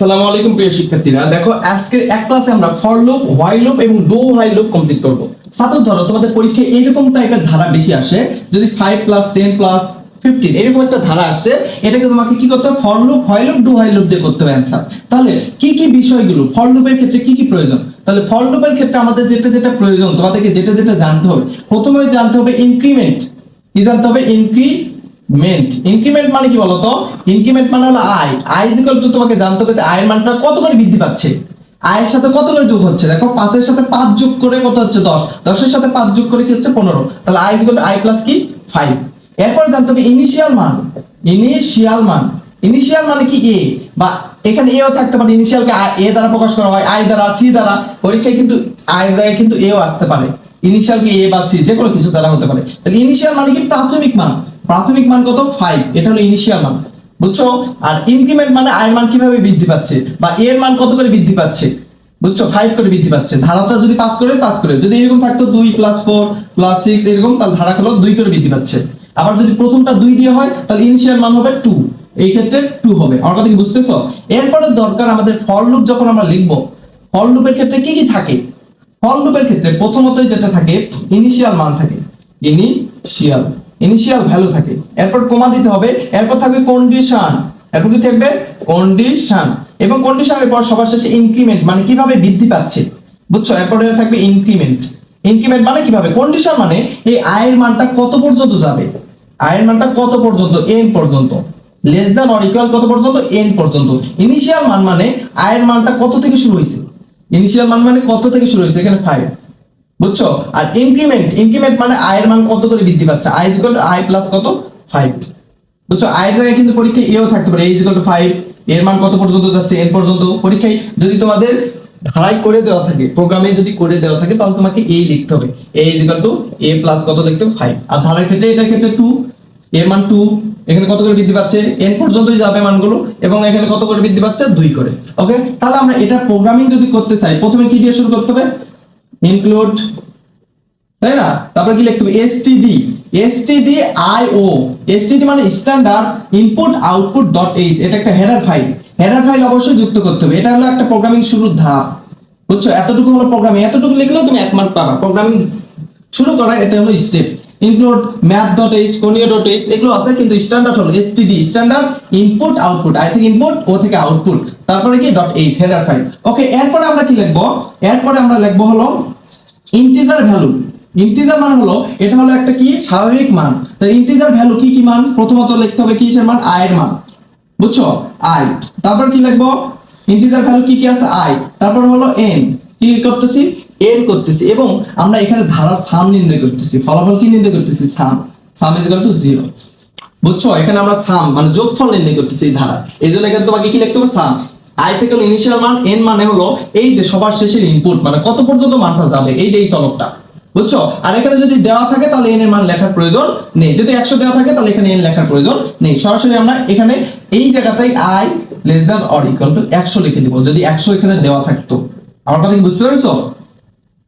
আসসালামু আলাইকুম প্রিয় শিক্ষার্থীরা। দেখো, আজকের এক ক্লাসে আমরা ফর লুপ হোয়াইল লুপ এবং ডো হোয়াইল লুপ কমপ্লিট করব। সাপোজ ধরো, তোমাদের পরীক্ষায় এইরকম টাইপের ধারা বেশি আসে, যদি five plus ten plus fifteen এরকম একটা ধারা আসছে এটাকে তোমাকে কি করতে হবে? For loop while loop do while loop দিয়ে করতে হবে অ্যান্সার তাহলে কি কি বিষয়গুলো ফর লুপের ক্ষেত্রে কি কি প্রয়োজন? তাহলে ফর লুপের ক্ষেত্রে আমাদের যেটা যেটা প্রয়োজন, তোমাদেরকে যেটা যেটা জানতে হবে। প্রথমে জানতে হবে ইনক্রিমেন্ট কি জানতে হবে? ইনক্রিমেন্ট ইনক্রিমেন্ট ইনক্রিমেন্ট মানে কি বলতো? ইনক্রিমেন্ট মানে হলো আয়। আই ইজিক্যাল টু তোমাকে জানতে হবে আয়ের মানটা কত করে বৃদ্ধি পাচ্ছে। আয়ের সাথে কত করে যোগ হচ্ছে? দেখো, পাঁচের সাথে পাঁচ যোগ করে কত হচ্ছে? দশ। দশের সাথে পাঁচ যোগ করে কি হচ্ছে? পনেরো। তাহলে I equal to I plus কি? ফাইভ এরপরে জানতে হবে ইনিশিয়াল মান। ইনিশিয়াল মান। ইনিশিয়াল মানে কি? এ বা এখানে এও থাকতে পারে। ইনিশিয়ালকে এ দ্বারা প্রকাশ করা হয়। আই দ্বারা সি দ্বারা। পরীক্ষায় কিন্তু আয়ের জায়গায় কিন্তু এও আসতে পারে। ইনিশিয়াল কি এ বা সি যে কোনো কিছু দ্বারা হতে পারে। তাহলে ইনিশিয়াল মানে কি? প্রাথমিক মান। প্রাথমিক মান কত? ফাইভ এটা হলো ইনিশিয়াল মান। বুঝছ? আর ইনক্রিমেন্ট মানে আয়ের মান কীভাবে বৃদ্ধি পাচ্ছে? বা এর মান কত করে বৃদ্ধি পাচ্ছে? বুঝছ? ফাইভ করে বৃদ্ধি পাচ্ছে। ধারাটা যদি পাস করে পাস করে। যদি এরকম থাকতো, দুই প্লাস ফোর প্লাস সিক্স এরকম, তাহলে ধারা হলো দুই করে বৃদ্ধি পাচ্ছে। আবার যদি প্রথমটা দুই দিয়ে হয়, তাহলে ইনিশিয়াল মান হবে টু এই ক্ষেত্রে টু হবে। আমার কথা কি বুঝতেছো? এরপরে দরকার আমাদের ফর লুপ যখন আমরা লিখব ফর লুপের ক্ষেত্রে কি কি থাকে? ফর লুপের ক্ষেত্রে প্রথমতই যেটা থাকে ইনিশিয়াল মান থাকে। ইনিশিয়াল ইনিশিয়াল ভ্যালু থাকে। এরপর কমা দিতে হবে, এরপর থাকবে কন্ডিশন এরপর কি থাকবে? কন্ডিশন এবং কন্ডিশনের পর সবার শেষে ইনক্রিমেন্ট মানে কীভাবে বৃদ্ধি পাচ্ছে। বুঝছ? এরপরে থাকবে ইনক্রিমেন্ট ইনক্রিমেন্ট মানে কীভাবে? কন্ডিশন মানে এই আয়ের মানটা কত পর্যন্ত যাবে? আয়ের মানটা কত পর্যন্ত? এন পর্যন্ত। লেস দ্যান অর ইকুয়াল কত পর্যন্ত? এন পর্যন্ত। ইনিশিয়াল মান মানে আয়ের মানটা কত থেকে শুরু হয়েছে? ইনিশিয়াল মান মানে কত থেকে শুরু হয়েছে? এখানে ফাইভ বুঝছ? আর ইনক্রিমেন্ট ইনক্রিমেন্ট মানে আয়ের মান কত করে বৃদ্ধি পাচ্ছে? আই টু আই প্লাস কত? ফাইভ বুঝছ? আয়ের জায়গায় কিন্তু পরীক্ষায় এও থাকতে পারে। এই ইকুয়াল টু ফাইভ এর মান কত পর্যন্ত যাচ্ছে? এন পর্যন্ত। পরীক্ষায় যদি তোমাদের ধারাই করে দেওয়া থাকে প্রোগ্রামে যদি করে দেওয়া থাকে, তাহলে তোমাকে এই লিখতে হবে। A equal to A plus কত লিখতে হবে? ফাইভ আর ধারার ক্ষেত্রে এটার ক্ষেত্রে টু এর মান টু এখানে কত করে বৃদ্ধি পাচ্ছে? এন পর্যন্তই যাবে মানগুলো এবং এখানে কত করে বৃদ্ধি পাচ্ছে? দুই করে। ওকে তাহলে আমরা এটা প্রোগ্রামিং যদি করতে চাই, প্রথমে কি দিয়ে শুরু করতে হবে? ইনক্লুড তাই না? তারপরে কি লিখতে হবে? এসটিডি এসটিডি আইও এসটিডি মানে standard input output dot H এটা একটা হেডার ফাইল হেডার ফাইল অবশ্যই যুক্ত করতে হবে। এটা হলো একটা প্রোগ্রামিং শুরুর ধাপ। বুঝছ? এতটুকু হলো প্রোগ্রামিং এতটুকু লিখলেও তুমি এক মার্ক পাবা। প্রোগ্রামিং শুরু করা এটা হলো step include math dot H conio dot H এগুলো আছে, কিন্তু স্ট্যান্ডার্ড হলো STD standard input output I থেকে ইনপুট ও থেকে আউটপুট তারপরে কি? Dot H header file okay এরপরে আমরা কি লিখব? এরপরে আমরা লিখব হলো ইন্টিজার ভ্যালু ইন্টিজার মান হলো, এটা হলো একটা কি? স্বাভাবিক মান। তাই ইন্টিজার ভ্যালু কি কি মান? প্রথমত লিখতে হবে কিসের মান? আয়ের মান। বুঝছ? আই তারপর কি লিখব? ইন্টিজার ভ্যালু কি কি আছে? আই তারপর হলো এন কি করতেছি? এন করতেছি। এবং আমরা এখানে ধারার সাম নির্ণয় করতেছি। ফলাফল কি নির্ণয় করতেছি? Sum sum is equal to zero বুঝছ? এখানে আমরা সাম মানে যোগফল নির্ণয় করতেছি এই ধারা এই জন্য এখানে তোমাকে কি লিখতে হবে? সাম আই থেকে হলো ইনিশিয়াল মান এন মানে হলো এই যে সবার শেষের ইনপুট মানে কত পর্যন্ত মানটা যাবে, এই যে এই চলকটা, বুঝছ? আর এখানে যদি দেওয়া থাকে তাহলে এন এর মান লেখার প্রয়োজন নেই। যদি একশো দেওয়া থাকে তাহলে এখানে এন লেখার প্রয়োজন নেই। সরাসরি আমরা এখানে এই জায়গাটাই I less than or equal to একশো লিখে দিব, যদি একশো এখানে দেওয়া থাকতো। আমার কথা কি বুঝতে পেরেছ?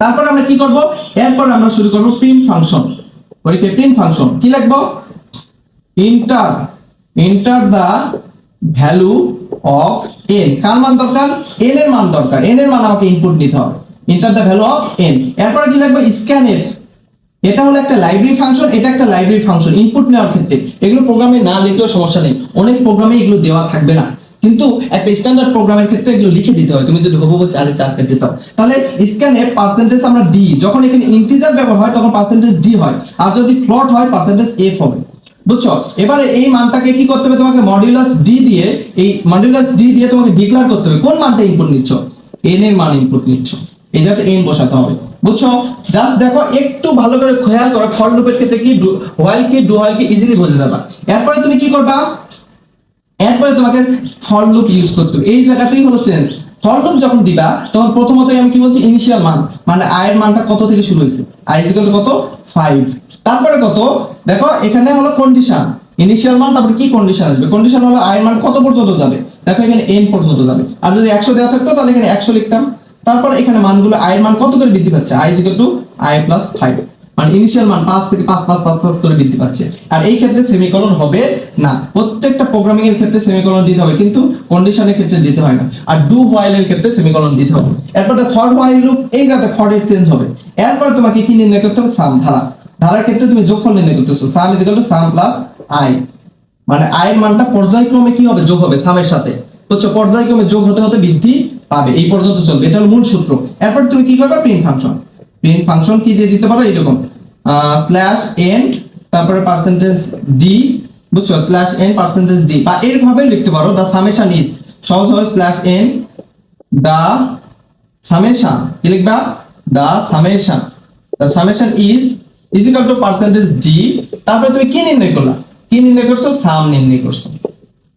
তারপরে আমরা কি করব? এরপর আমরা শুরু করব প্রিন্ট ফাংশন পরীক্ষা প্রিন্ট ফাংশন কি লিখব? Enter enter the value of N কার মান দরকার? এন এর মান দরকার। এন এর মান আমাকে ইনপুট নিতে হবে। Enter the value of N এরপরে কি লিখব স্ক্যান এফ এটা হলো একটা লাইব্রেরি ফাংশন এটা একটা লাইব্রেরি ফাংশন ইনপুট নেওয়ার ক্ষেত্রে। এগুলো প্রোগ্রামে না লিখলেও সমস্যা নেই। অনেক প্রোগ্রামে এগুলো দেওয়া থাকবে না। কিন্তু একটা স্ট্যান্ডার্ড প্রোগ্রামের ক্ষেত্রে এগুলো লিখে দিতে হয়। তুমি যদি হুবহু চারে চার পেতে চাও। তাহলে স্ক্যান পার্সেন্টেজ আমরা ডি যখন এখানে ইন্টিজার ব্যবহার হয়, তখন পার্সেন্টেজ ডি হয়। আর যদি ফ্লট হয় পার্সেন্টেজ এফ হবে। বুঝছ? এবারে এই মানটাকে কি করতে হবে? তোমাকে মডিউলাস ডি দিয়ে, এই মডিউলাস ডি দিয়ে তোমাকে ডিক্লেয়ার করতে হবে। কোন মানটা ইনপুট নিচ্ছ? এন এর মান ইনপুট নিচ্ছ। এই যাতে এন বসাতে হবে। বুঝছ? জাস্ট দেখো, একটু ভালো করে খেয়াল করো। ফর লুপের ক্ষেত্রে কি হোয়াইল কি ডু হোয়াইল কি ইজিলি বোঝা যাবে। এরপরে তুমি কি করবা? এরপরে তোমাকে ফর লুপ ইউজ করতে হবে। এই জায়গাতেই হলো চেঞ্জ ফর লুপ যখন দিবা, তখন প্রথমতই আমি কি বলছি? ইনিশিয়াল মান। মানে আয়ের মানটা কত থেকে শুরু হয়েছে? আই কত? ফাইভ তারপরে কত? দেখো, এখানে হলো কন্ডিশন ইনিশিয়াল মান, তারপরে কি কন্ডিশন আসবে? কন্ডিশন হলো আয়ের মান কত পর্যন্ত যাবে? দেখো, এখানে এন পর্যন্ত যাবে। আর যদি একশো দেওয়া থাকতো, তাহলে এখানে একশো লিখতাম। তারপর এখানে মানগুলো আয়ের মান কত করে বৃদ্ধি পাচ্ছে? I equal to I plus five মানে ইনিশিয়াল মান পাঁচ থেকে পাঁচ পাঁচ পাঁচ পাঁচ করে বৃদ্ধি পাচ্ছে। আর এই ক্ষেত্রে সেমিকলন হবে না। প্রত্যেকটা প্রোগ্রামিং এর ক্ষেত্রে সেমিকলন দিতে হবে, কিন্তু কন্ডিশনের ক্ষেত্রে দিতে হয় না। আর ডু হোয়াইল এর ক্ষেত্রে সেমিকলন দিতে হবে। এরপর ফর হোয়াইল লুপ এই যাতে ফর এর চেঞ্জ হবে। এরপর তোমাকে কি নির্ণয় করতে হবে? সাম ধারা। ধারার ক্ষেত্রে তুমি যোগফল নির্ণয় করতেছো। Sum is equal to sum plus i মানে আয়ের মানটা পর্যায়ক্রমে কি হবে? যোগ হবে সামের সাথে। বুঝছ পর্যায়ক্রমে যোগ হতে হতে বৃদ্ধি পাবে। এই পর্যন্ত চলবে। এটা হলো মূল সূত্র। এরপর তুমি কি করবে? প্রিন্ট ফাংশন প্রিন্ট ফাংশন কি দিয়ে দিতে পারো? এরকম স্ল্যাশ এন তারপরে পার্সেন্টেজ ডি বুঝছ? স্ল্যাশ এন পার্সেন্টেজ ডি বা এরকম ভাবে লিখতে পারো। দা সামেশন ইজ সহজ হয় স্ল্যাশ এন দা সামেশন কি লিখবা? The summation the summation is is equal to percentage d তারপরে তুমি কি নির্ণয় করলা? কি নির্ণয় করছ? সাম নির্ণয় করছ।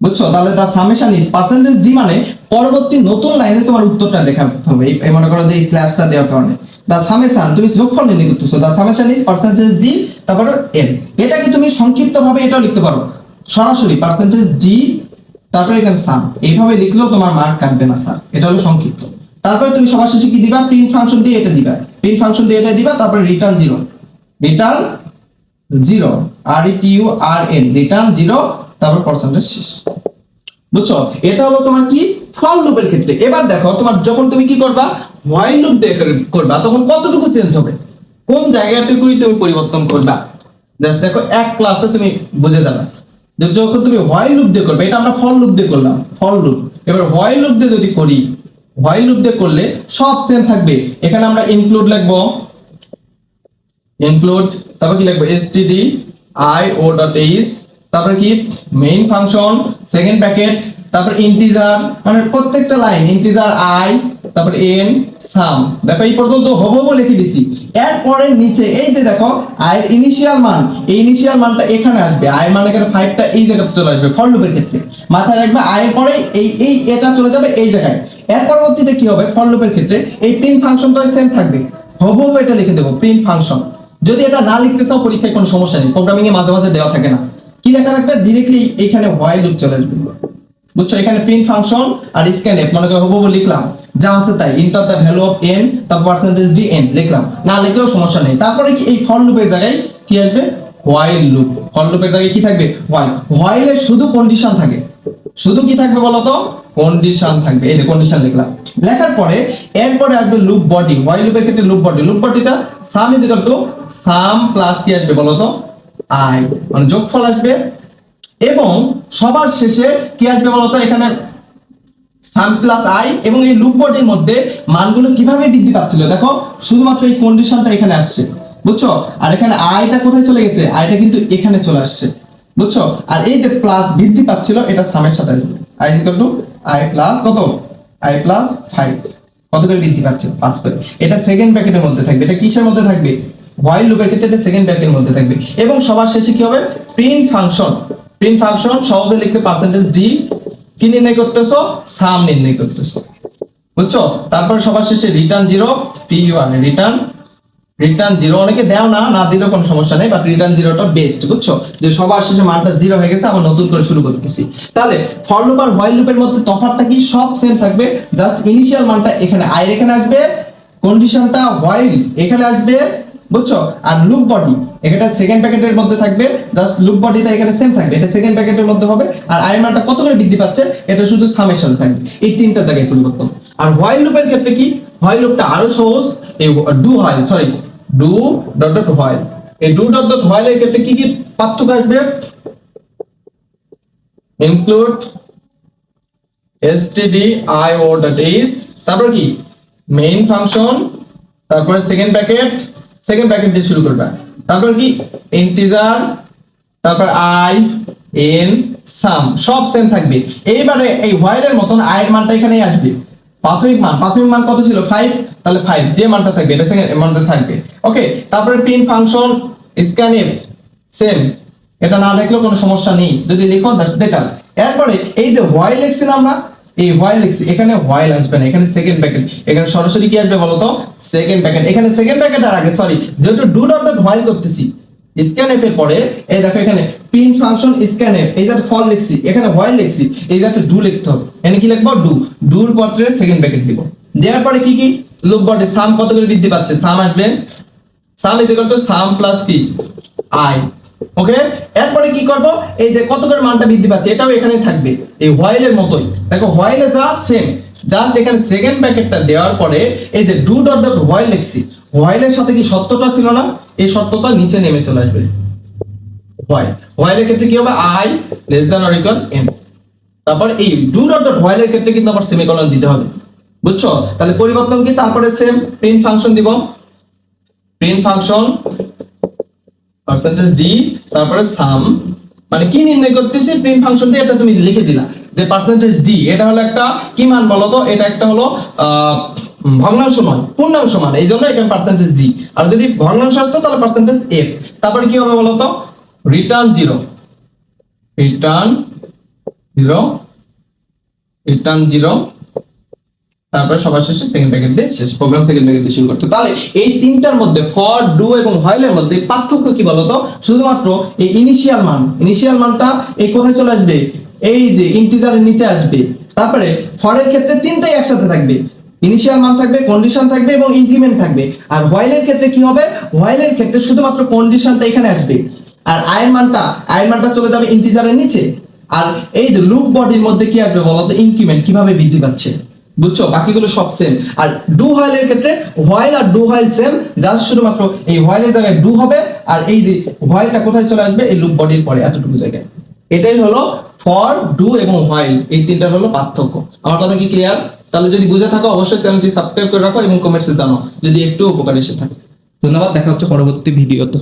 বুঝছ? তাহলে the summation is percentage d মানে পরবর্তী নতুন লাইনে তোমার উত্তরটা দেখাতে হবে। এই মনে করো যে এই স্ল্যাশটা দেওয়ার কারণে। দা সামেশন তুমি যোগফল নির্ণয় করতেছো। The summation is percentage d তারপর এন এটাকে তুমি সংক্ষিপ্ত ভাবে এটাও লিখতে পারো? সরাসরি পার্সেন্টেজ ডি তারপরে এখানে সাম এইভাবে লিখলেও তোমার মার্ক কাটবে না স্যার এটা হলো সংক্ষিপ্ত। তারপরে তুমি সবার শেষে কি দিবা? প্রিন্ট ফাংশন দিয়ে এটা দিবা। প্রিন্ট ফাংশন দিয়ে এটা দিবা, তারপরে রিটার্ন জিরো রিটার্ন জিরো আর you R N return zero তারপর পার্সেন্টেজ শেষ। বুঝছ? এটা হলো তোমার কি? ফল লুপের ক্ষেত্রে। এবার দেখো, তোমার যখন তুমি কি করবা? হোয়াইল লুপ দিয়ে করবা, তখন কতটুকু চেঞ্জ হবে? কোন জায়গাটুকুই তুমি পরিবর্তন করবা? জাস্ট দেখো, এক ক্লাসে তুমি বুঝে যাবে। যখন তুমি হোয়াইল লুপ দিয়ে করবে, এটা আমরা ফল লুপ দিয়ে করলাম ফল লুপ এবার হোয়াইল লুপ দিয়ে যদি করি হোয়াইল লুপ দিয়ে করলে সব সেম থাকবে। এখানে আমরা ইনক্লুড লিখব ইনক্লুড তারপর কি লিখব? std i o dot is তারপর কি? মেইন ফাংশন সেকেন্ড প্যাকেট তারপর ইন্টিজার মানে প্রত্যেকটা লাইন ইন্টিজার i, তারপর n সাম দেখো এই পর্যন্ত হব হব লিখে দিছি। এরপরে নিচে, এই যে দেখো, i এর ইনিশিয়াল মান, এই ইনিশিয়াল মানটা এখানে আসবে। i মানে এখানে 5টা এই জায়গাতে চলে আসবে ফর লুপের ক্ষেত্রে। মাথায় রাখবে এর পরে এই এই, এটা চলে যাবে এই জায়গায়। এর পরবর্তীতে কি হবে? ফর লুপের ক্ষেত্রে এই প্রিন্ট ফাংশনটা সেম থাকবে। হব এটা লিখে দেবো প্রিন্ট ফাংশন যদি এটা না লিখতে চাও, পরীক্ষায় কোনো সমস্যা নেই। প্রোগ্রামিং এ মাঝে মাঝে দেওয়া থাকে না। কি লেখা থাকবে? ডিরেক্টলি এখানে হোয়াইল লুপ চলে আসবে। বুঝছ? এখানে প্রিন্ট ফাংশন আর স্ক্যান এফ মনে করো হুবহু লিখলাম। যা আছে তাই। Enter the value of n তারপর পার্সেন্টেজ ডি এন লিখলাম। না লিখলেও সমস্যা নেই। তারপরে কি এই ফর লুপের জায়গায় কি আসবে? হোয়াইল লুপ ফর লুপের জায়গায় কি থাকবে? হোয়াইল হোয়াইলের শুধু কন্ডিশন থাকে। শুধু কি থাকবে বলতো? কন্ডিশন থাকবে। এই যে কন্ডিশন লিখলাম লেখার পরে এরপরে আসবে লুপ বডি হোয়াইল লুপের ক্ষেত্রে লুপ বডি লুপ বডিটা sum is equal to sum plus কি আসবে বলতো? আই মানে যোগফল আসবে। এবং সবার শেষে কি আসবে বলতো? এখানে সাম প্লাস আই এবং এই লুপ বডির মধ্যে মানগুলো কীভাবে বৃদ্ধি পাচ্ছিল? দেখো, শুধুমাত্র এই কন্ডিশনটা এখানে আসছে। বুঝছ? আর এখানে আইটা কোথায় চলে গেছে? আইটা কিন্তু এখানে চলে আসছে। বুঝছ? আর এই যে প্লাস বৃদ্ধি পাচ্ছিল, এটা সামের সাথে আসবে। I equal to i plus কত? আই প্লাস ফাইভ কত করে বৃদ্ধি পাচ্ছে? পাস করে। এটা সেকেন্ড ব্র্যাকেটের মধ্যে থাকবে। এটা কিসের মধ্যে থাকবে? হোয়াইল লুপের ক্ষেত্রে এটা সেকেন্ড ব্র্যাকেটের মধ্যে থাকবে। এবং সবার শেষে কি হবে? প্রিন্ট ফাংশন প্রিন্ট ফাংশন সহজে লিখতে পার্সেন্টেজ ডি কি নির্ণয় করতেছো? সাম নির্ণয় করতেছো। বুঝছ? তারপর সবার শেষে return zero p one return return zero অনেকে দেও না না দিলেও কোনো সমস্যা নেই বাট রিটার্ন জিরোটা বেস্ট বুঝছ? যে সবার শেষে মানটা জিরো হয়ে গেছে, আবার নতুন করে শুরু করতেছি। তাহলে ফর লুপ আর হোয়াইল লুপের মধ্যে তফাৎটা কি? সব সেম থাকবে জাস্ট ইনিশিয়াল মানটা এখানে আই এখানে আসবে কন্ডিশনটা হোয়াইল এখানে আসবে, বুঝছ? আর লুপ বডি এখানে সেকেন্ড প্যাকেটের মধ্যে থাকবে জাস্ট লুপ বডিটা এখানে সেম থাকবে, এটা সেকেন্ড প্যাকেটের মধ্যে হবে, আর আই মানটা কত করে বৃদ্ধি পাচ্ছে? এটা শুধু সাথে থাকবে, এই তিনটা জায়গায় পরিবর্তন। আর হোয়াইল লুপের ক্ষেত্রে কি? হোয়াইল লুপটা আরও সহজ, এই do while sorry do dot dot while এই ডু ডট ডট হোয়াইলের ক্ষেত্রে কি কি পার্থক্য আসবে? Include std io dot is, তারপর কি? মেইন ফাংশন তারপরে সেকেন্ড প্যাকেট সেকেন্ড প্যাকেট দিয়ে শুরু করবে। তারপর কি? ইন্টিজার তারপর আই এন সাম সব সেম থাকবে। এইবারে এই হোয়াইলের মতন এর মানটা এখানেই আসবে। প্রাথমিক মান প্রাথমিক মান কত ছিল? ফাইভ তাহলে ফাইভ যে মানটা থাকবে, এটা সেকেন্ড মানটা থাকবে। ওকে তারপরে প্রিন্ট ফাংশন স্ক্যানএফ সেম এটা না দেখলেও কোনো সমস্যা নেই। যদি লিখো দ্যাটস বেটার এরপরে এই যে হোয়াইল লিখছি আমরা, এই হোয়াইল লিখছি, এখানে হোয়াইল আসবে না, এখানে সেকেন্ড প্যাকেট এখানে সরাসরি কি আসবে বলতো? সেকেন্ড প্যাকেট এখানে সেকেন্ড প্যাকেট আর আগে সরি যেহেতু ডু ডট ডট হোয়াইল করতেছি স্ক্যানএফ এর পরে, এই দেখো এখানে প্রিন্ট ফাংশন স্ক্যানএফ এই যে ফল লিখছি, এখানে হোয়াইল লিখছি, এই যে ডু লিখতে হবে। এখানে কি লিখব? ডু ডুর পত্রের সেকেন্ড প্যাকেট দিব। দেওয়ার পরে কি কি? লুপ বটে সাম কত করে বৃদ্ধি পাচ্ছে? সাম আসবে। Sum is equal to sum plus কি? আই ওকে এরপরে কি করব? এই যে কত করে মানটা বৃদ্ধি পাচ্ছে, এটাও এখানে থাকবে। এই হোয়াইলের মতোই। দেখো হোয়াইলে যা সেম জাস্ট এখানে সেকেন্ড প্যাকেটটা দেওয়ার পরে, এই যে ডু ডট ডট হোয়াইল লিখছি। হোয়াইলের সাথে কি সত্যটা ছিল না? এই সত্যটা নিচে নেমে চলে আসবে। I less than or m তারপর এই ডু ক্ষেত্রে কিন্তু আবার দিতে হবে। বুঝছ? তাহলে পরিবর্তন তারপরে সেম প্রিন্ট ফাংশন দিব। ফাংশন পার্সেন্টেজ ডি তারপরে সাম মানে কি নির্ণয় করতেছি? প্রিন্ট ফাংশন দিয়ে তুমি লিখে দিলা। যে পার্সেন্টেজ ডি এটা হলো একটা কি মান বলো তো? এটা একটা হলো ভগ্নাংশ মান, পূর্ণাংশ মান। এই জন্য এখানে পার্সেন্টেজ জি আর যদি ভগ্নাংশ আসতো, তাহলে পার্সেন্টেজ এফ তারপরে কি হবে বলো তো? Return zero return zero return zero তারপরে সবার শেষে সেকেন্ড প্যাকেট দিয়ে শেষ প্রোগ্রাম সেকেন্ড প্যাকেট দিয়ে শুরু করতে। তাহলে এই তিনটার মধ্যে ফর ডু এবং হোয়াইলের মধ্যে পার্থক্য কি বলতো? শুধুমাত্র এই ইনিশিয়াল মান। ইনিশিয়াল মানটা এই কোথায় চলে আসবে? এই যে ইন্টিজারের নিচে আসবে। তারপরে ফরের ক্ষেত্রে তিনটাই একসাথে থাকবে। ইনিশিয়াল মান থাকবে কন্ডিশন থাকবে এবং ইনক্রিমেন্ট থাকবে। আর হোয়াইলের ক্ষেত্রে কি হবে? হোয়াইলের ক্ষেত্রে শুধুমাত্র কন্ডিশনটা এখানে আসবে। আর আয়ের মানটা আয়ের মানটা চলে যাবে ইন্টিজারের নিচে। আর এই লুপ বডির মধ্যে কি আসবে বলতো? ইনক্রিমেন্ট কীভাবে বৃদ্ধি পাচ্ছে? বুঝছ? বাকিগুলো সব সেম আর ডু হোয়াইলের ক্ষেত্রে হোয়াইল আর ডু হোয়াইল সেম জাস্ট শুধুমাত্র এই হোয়াইলের জায়গায় ডু হবে, আর এই যে হোয়াইলটা কোথায় চলে আসবে? এই লুপ বডির পরে, এতটুকু জায়গায়। এটাই হলো ফর ডু এবং হোয়াইল এই তিনটার হলো পার্থক্য। আমার কথা কি ক্লিয়ার তাহলে যদি বুঝে থাকো, অবশ্যই চ্যানেলটি সাবস্ক্রাইব করে রাখো এবং কমেন্টসে জানো যদি একটু উপকার এসে থাকে। ধন্যবাদ, দেখা হচ্ছে পরবর্তী ভিডিওতে